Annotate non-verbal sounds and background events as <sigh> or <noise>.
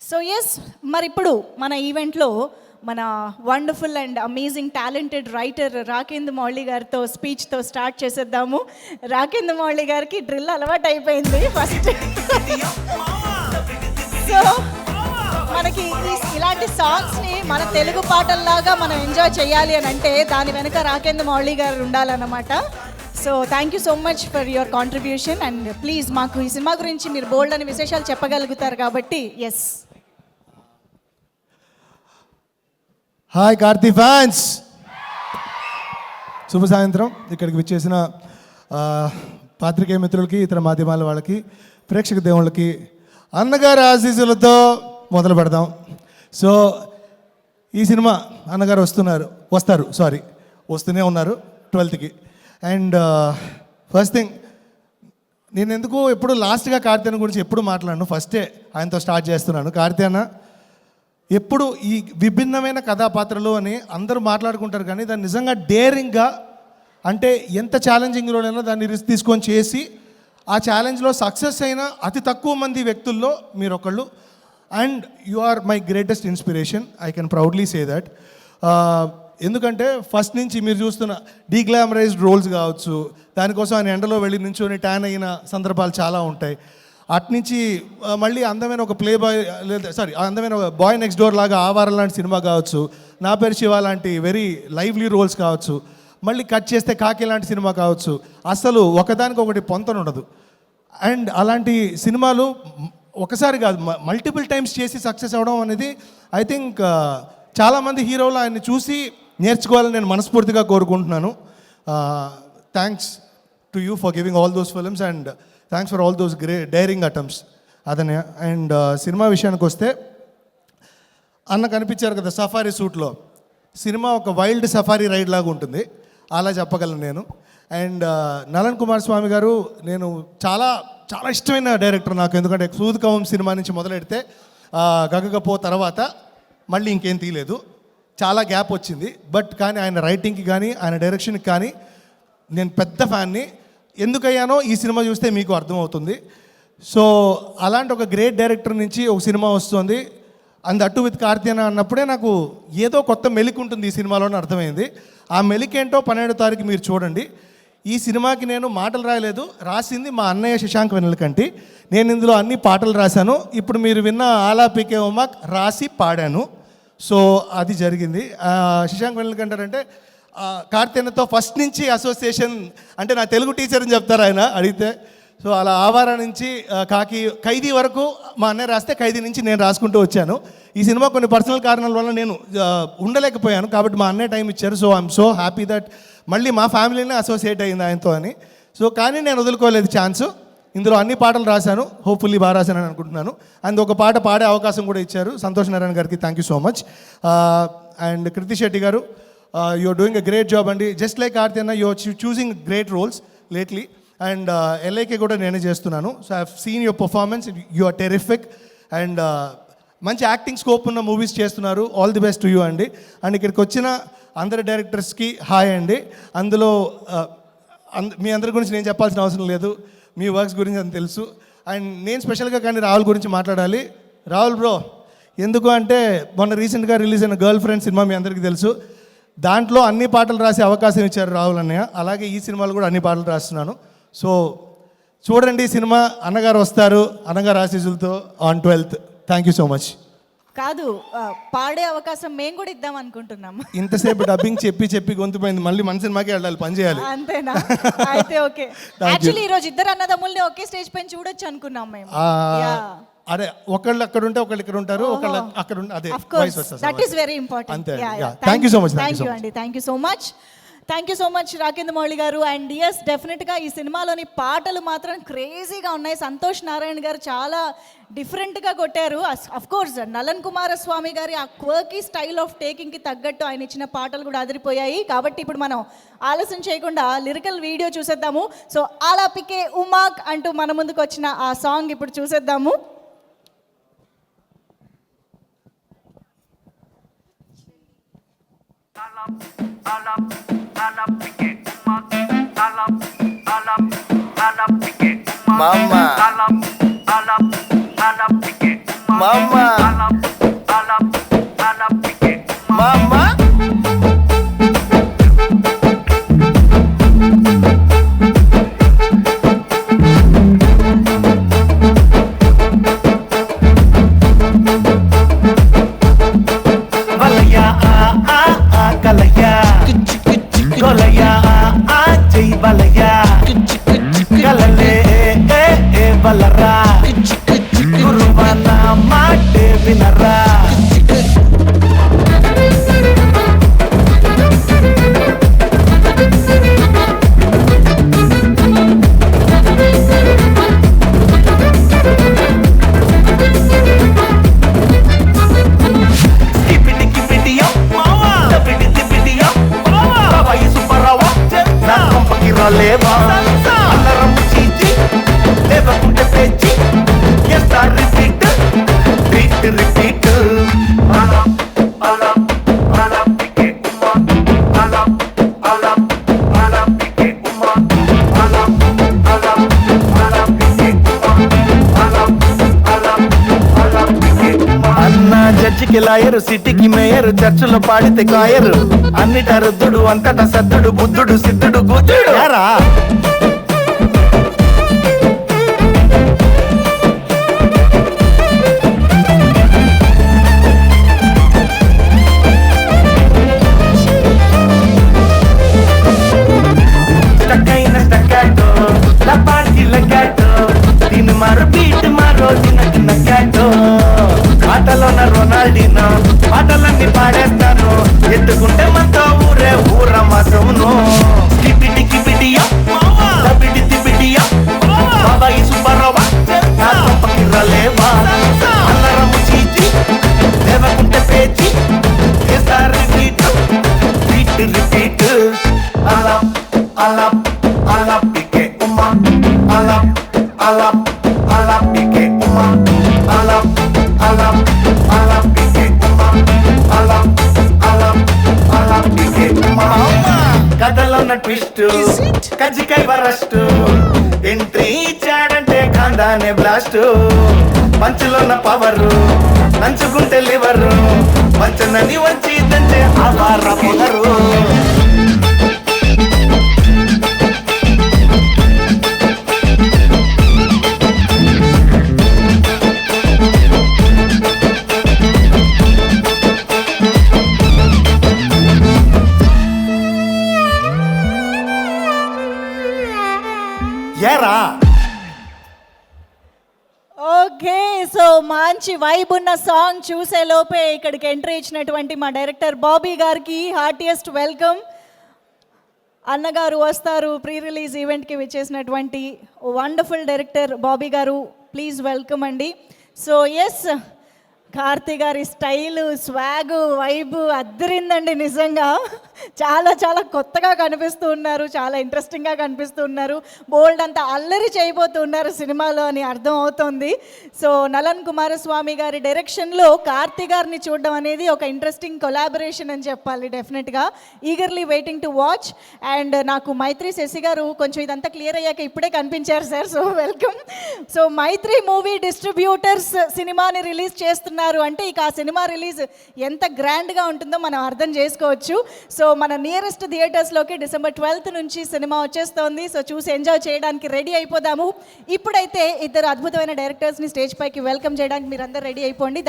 So yes మరి ఇప్పుడు మన ఈవెంట్లో మన wonderful and amazing talented writer Rakendra Mouli గారితో స్పీచ్తో స్టార్ట్ చేసేద్దాము. రాకేంద్ర మౌళి గారికి డ్రిల్ అలవాటు అయిపోయింది ఫస్ట్ సో మనకి ఇలాంటి సాంగ్స్ని మన తెలుగు పాటల్లాగా మనం ఎంజాయ్ చేయాలి అని అంటే దాని వెనుక రాకేంద్ర మౌళి గారు ఉండాలన్నమాట. So thank you so much for your contribution and please మాకు ఈ సినిమా గురించి మీరు బోల్డ్ అని విశేషాలు చెప్పగలుగుతారు కాబట్టి ఎస్ హాయ్ కార్తీ ఫ్యాన్స్ శుభ సాయంత్రం. ఇక్కడికి విచ్చేసిన పాత్రికేయ మిత్రులకి ఇతర మాధ్యమాల వాళ్ళకి ప్రేక్షక దేవుళ్ళకి అన్నగారి ఆశీస్సులతో మొదలు పెడదాం. సో ఈ సినిమా అన్నగారు వస్తున్నారు వస్తారు సారీ వస్తూనే ఉన్నారు ట్వెల్త్కి అండ్ ఫస్ట్ థింగ్ నేను ఎందుకు ఎప్పుడు లాస్ట్గా కార్తీయన గురించి ఎప్పుడు మాట్లాడను. ఫస్టే ఆయనతో స్టార్ట్ చేస్తున్నాను. కార్తీయన? ఎప్పుడు ఈ విభిన్నమైన కథాపాత్రలు అని అందరూ మాట్లాడుకుంటారు కానీ దాన్ని నిజంగా డేరింగ్గా అంటే ఎంత ఛాలెంజింగ్లోనైనా దాన్ని రిస్క్ తీసుకొని చేసి ఆ ఛాలెంజ్లో సక్సెస్ అయిన అతి తక్కువ మంది వ్యక్తుల్లో మీరు ఒకళ్ళు and you are my greatest inspiration I can proudly say that ఎందుకంటే ఫస్ట్ నుంచి మీరు చూస్తున్న డీగ్లామరైజ్డ్ రోల్స్ కావచ్చు దానికోసం ఆయన ఎండలో వెళ్ళి నించుని ట్యాన్ అయిన సందర్భాలు చాలా ఉంటాయి. అట్నుంచి మళ్ళీ అందమైన ఒక ప్లే బాయ్ లేదా సారీ అందమైన ఒక బాయ్ నెక్స్ట్ డోర్ లాగా ఆవారం లాంటి సినిమా కావచ్చు నా పేరు శివ లాంటి వెరీ లైవ్లీ రోల్స్ కావచ్చు మళ్ళీ కట్ చేస్తే కాకి లాంటి సినిమా కావచ్చు అసలు ఒకదానికి ఒకటి పొంతన ఉండదు. అండ్ అలాంటి సినిమాలు ఒకసారి కాదు మల్టిపుల్ టైమ్స్ చేసి సక్సెస్ అవ్వడం అనేది ఐ థింక్ చాలామంది హీరోలు ఆయన్ని చూసి నేర్చుకోవాలని నేను మనస్ఫూర్తిగా కోరుకుంటున్నాను. Thanks to you for giving all those films and thanks for all those great daring attempts అతని అండ్ సినిమా విషయానికి వస్తే అన్న కనిపించారు కదా సఫారీ సూట్లో. సినిమా ఒక వైల్డ్ సఫారీ రైడ్ లాగా ఉంటుంది. అలా చెప్పగలను నేను. అండ్ నలన్ కుమార్ స్వామి గారు నేను చాలా చాలా ఇష్టమైన డైరెక్టర్ నాకు. ఎందుకంటే సూద్ కవం సినిమా నుంచి మొదలెడితే గగగపో తర్వాత మళ్ళీ ఇంకేం తీయలేదు. చాలా గ్యాప్ వచ్చింది. బట్ కానీ ఆయన రైటింగ్కి కానీ ఆయన డైరెక్షన్కి కానీ నేను పెద్ద ఫ్యాన్ని. ఎందుకయ్యానో ఈ సినిమా చూస్తే మీకు అర్థమవుతుంది. సో అలాంటి ఒక గ్రేట్ డైరెక్టర్ నుంచి ఒక సినిమా వస్తుంది. అండ్ అటు విత్ కార్తీయన అన్నప్పుడే నాకు ఏదో కొత్త మెలిక్ ఉంటుంది ఈ సినిమాలోనే అర్థమైంది. ఆ మెలిక్ ఏంటో పన్నెండో తారీఖు మీరు చూడండి. ఈ సినిమాకి నేను మాటలు రాయలేదు. రాసింది మా అన్నయ్య శశాంక్ వెన్నెలకంటి నేను ఇందులో అన్ని పాటలు రాశాను. ఇప్పుడు మీరు విన్న ఆలాపికే ఉమాక్ రాసి పాడాను. సో అది జరిగింది. శశాంక్ వెన్నెలకంటారు కార్తీనతో ఫస్ట్ నుంచి అసోసియేషన్ అంటే నా తెలుగు టీచర్ అని చెప్తారు ఆయన అడిగితే. సో అలా ఆవార నుంచి కాకి ఖైదీ వరకు మా అన్నయ్య రాస్తే ఖైదీ నుంచి నేను రాసుకుంటూ వచ్చాను. ఈ సినిమా కొన్ని పర్సనల్ కారణాల వల్ల నేను ఉండలేకపోయాను. కాబట్టి మా అన్నయ్య టైం ఇచ్చారు. So I'm so happy that మళ్ళీ మా ఫ్యామిలీనే అసోసియేట్ అయింది ఆయనతో అని. సో కానీ నేను వదులుకోలేదు ఛాన్సు. ఇందులో అన్ని పాటలు రాశాను. హోప్ఫుల్లీ బాగా రాశానని అనుకుంటున్నాను. అండ్ ఒక పాట పాడే అవకాశం కూడా ఇచ్చారు. సంతోష్ నారాయణ గారికి thank you so much and Krithi Shetty garu you are doing a great job అండి. జస్ట్ లైక్ ఆర్తి అన్న you are choosing great roles lately and LIK కూడా నేనే చేస్తున్నాను. So I seen your performance you are terrific and మంచి acting scope ఉన్న movies చేస్తున్నారు. All the best to you అండి. And ఇక్కడికి వచ్చిన అందరి డైరెక్టర్స్కి హాయ్ అండి. అందులో అంద- మీ అందరి గురించి నేను చెప్పాల్సిన అవసరం లేదు. మీ వర్క్స్ గురించి అని తెలుసు. అండ్ నేను స్పెషల్గా కానీ రాహుల్ గురించి మాట్లాడాలి. రాహుల్ బ్రో ఎందుకు అంటే మొన్న రీసెంట్గా రిలీజ్ అయిన గర్ల్ ఫ్రెండ్ సినిమా మీ అందరికీ తెలుసు. దాంట్లో అన్ని పాటలు రాసే అవకాశం ఇచ్చారు రాహుల్ అన్నయ్య. అలాగే ఈ సినిమాలో కూడా అన్ని పాటలు రాస్తున్నాను. సో చూడండి ఈ సినిమా. అన్నగారు వస్తారు. అన్నగారు ఆశీస్సులతో on twelfth thank you so much కాదు పాడే అవకాశం మేము కూడా ఇద్దాం అనుకుంటున్నాం ఇంతసేపు డబ్బింగ్ చెప్పి చెప్పి గొంతుపోయింది మళ్ళీ మన సినిమాకి వెళ్ళాలి పని చేయాలి. అంతేనా? అయితే ఓకే. <laughs> యాక్చువల్లీ ఈ రోజు ఇద్దరు అన్నదమ్ముల్ని ఒకే స్టేజ్ పైన చూడొచ్చు అనుకున్నాం మేము. అదే ఒకళ్ళు అక్కడ ఉంటే ఒకళ్ళు ఇక్కడ ఉంటారు ఒకళ్ళు అక్కడ ఉంటే అదే. దట్ ఈస్ వెరీ ఇంపార్టెంట్ అంతే. you so much. Thank thank you అండి thank you so much thank you so much Rakendra Mouli garu. And yes డెఫినెట్గా ఈ సినిమాలోని పాటలు మాత్రం క్రేజీగా ఉన్నాయి. సంతోష్ నారాయణ గారు చాలా డిఫరెంట్గా కొట్టారు. కోర్స్ నలన్ కుమారస్వామి గారి ఆ క్వర్కీ స్టైల్ ఆఫ్ టేకింగ్కి తగ్గట్టు ఆయన ఇచ్చిన పాటలు కూడా అదిరిపోయాయి. కాబట్టి ఇప్పుడు మనం ఆలస్యం చేయకుండా లిరికల్ వీడియో చూసేద్దాము. సో అలా పికే ఉమాక్ అంటూ మన ముందుకు వచ్చిన ఆ సాంగ్ ఇప్పుడు చూసేద్దాము. Mama. Mama. Mama. yeah. జడ్జికి లాయరు సిటీకి మేయరు చర్చిలో పాడితే కాయరు అన్నిట రుద్దుడు అంతటా సద్దుడు బుద్ధుడు సిద్ధుడు గుద్దుడు దీని మారు బీట్ మారో చిన్న చిన్న క్యాటో ఆటలోన రొనాల్డినో పాటలన్నీ పాడేస్తాను. ఎత్తుకుంటే మనతో ఊరే ఊర మాత్రమును ఉన్న ట్విస్ట్ కజ్జికాయ వరస్ట్. ఎంట్రీ ఇచ్చాడంటే కాందానే బ్లాస్ట్ పంచులో ఉన్న పవర్ నంచుకుంటే లివర్ పంచనని వచ్చి దంచే ఆవార పొగరు. ఏరా ఓకే సో మంచి వైబ్ ఉన్న సాంగ్ చూసే లోపే ఇక్కడికి ఎంట్రీ ఇచ్చినటువంటి మా డైరెక్టర్ బాబీ గారికి హార్టియెస్ట్ వెల్కమ్ అన్నగారు వస్తారు ప్రీ రిలీజ్ ఈవెంట్కి విచ్చేసినటువంటి wonderful director Bobby garu please welcome అండి. సో ఎస్ కార్తీ గారి స్టైలు స్వాగు వైబు అద్దరిందండి నిజంగా. చాలా చాలా కొత్తగా కనిపిస్తూ ఉన్నారు చాలా ఇంట్రెస్టింగ్గా కనిపిస్తూ ఉన్నారు. బోల్డ్ అంతా అల్లరి చేయబోతూ ఉన్నారు సినిమాలో అని అర్థం అవుతోంది. సో నలన్ కుమారస్వామి గారి డైరెక్షన్లో కార్తీ గారిని చూడడం అనేది ఒక ఇంట్రెస్టింగ్ కొలాబరేషన్ అని చెప్పాలి డెఫినెట్గా eagerly waiting to watch and నాకు మైత్రి శశి గారు కొంచెం ఇదంతా క్లియర్ అయ్యాక ఇప్పుడే కనిపించారు sir. So welcome so Mythri movie distributors సినిమాని రిలీజ్ చేస్తున్నారు. అంటే ఇక ఆ సినిమా రిలీజ్ ఎంత గ్రాండ్గా ఉంటుందో మనం అర్థం చేసుకోవచ్చు. సో సో మన నియరెస్ట్ థియేటర్స్లోకి డిసెంబర్ ట్వెల్త్ నుంచి సినిమా వచ్చేస్తోంది. సో చూసి ఎంజాయ్ చేయడానికి రెడీ అయిపోదాము. ఇప్పుడైతే ఇద్దరు అద్భుతమైన డైరెక్టర్స్ని స్టేజ్ పైకి వెల్కమ్ చేయడానికి మీరందరూ రెడీ అయిపోండి.